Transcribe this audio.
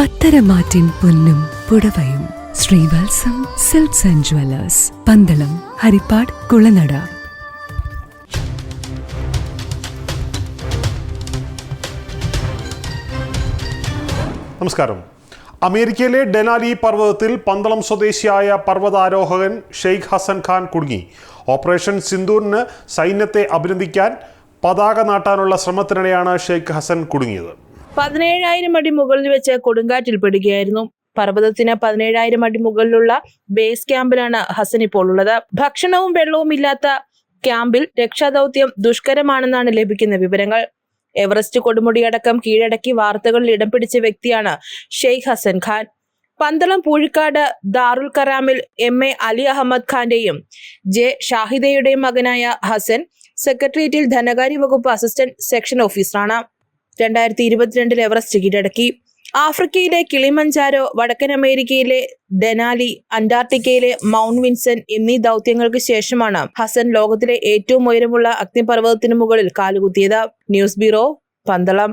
പത്തരമാറ്റിൻ പൊന്നും പുടവയും. Srivatsam silks and jewellers Pandalam Harippad Kulanada. നമസ്കാരം. അമേരിക്കയിലെ ഡെനാലി പർവതത്തിൽ പന്തളം സ്വദേശിയായ പർവതാരോഹകൻ ഷെയ്ഖ് ഹസൻ ഖാൻ കുടുങ്ങി. ഓപ്പറേഷൻ സിന്ദൂറിന് സൈന്യത്തെ അഭിനന്ദിക്കാൻ പതാക നാട്ടാനുള്ള ശ്രമത്തിനിടെയാണ് ഷെയ്ഖ് ഹസൻ കുടുങ്ങിയത്. പതിനേഴായിരം അടി മുകളിൽ വെച്ച് കൊടുങ്കാറ്റിൽ പെടുകയായിരുന്നു. പർവതത്തിന് പതിനേഴായിരം അടി മുകളിലുള്ള ബേസ് ക്യാമ്പിലാണ് ഹസൻ ഇപ്പോൾ ഉള്ളത്. ഭക്ഷണവും വെള്ളവും ഇല്ലാത്ത ക്യാമ്പിൽ രക്ഷാദൗത്യം ദുഷ്കരമാണെന്നാണ് ലഭിക്കുന്ന വിവരങ്ങൾ. എവറസ്റ്റ് കൊടുമുടിയടക്കം കീഴടക്കി വാർത്തകളിൽ ഇടം പിടിച്ച വ്യക്തിയാണ് ഷെയ്ഖ് ഹസൻ ഖാൻ. പന്തളം പൂഴിക്കാട് ദാറുൽ കറാമിൽ എം എ അലി അഹമ്മദ് ഖാന്റെയും ജെ ഷാഹിദയുടെയും മകനായ ഹസൻ സെക്രട്ടേറിയറ്റിൽ ധനകാര്യ വകുപ്പ് അസിസ്റ്റന്റ് സെക്ഷൻ ഓഫീസറാണ് രണ്ടായിരത്തി ഇരുപത്തിരണ്ടിൽ എവറസ്റ്റ് കീഴടക്കി. ആഫ്രിക്കയിലെ കിളിമഞ്ചാരോ വടക്കൻ അമേരിക്കയിലെ ഡെനാലി അന്റാർട്ടിക്കയിലെ മൗണ്ട് വിൻസൻ എന്നീ ദൗത്യങ്ങൾക്ക് ശേഷമാണ് ഹസൻ ലോകത്തിലെ ഏറ്റവും ഉയരമുള്ള അഗ്നിപർവതത്തിന് മുകളിൽ കാലുകുത്തിയത്. News bureau Pandalam.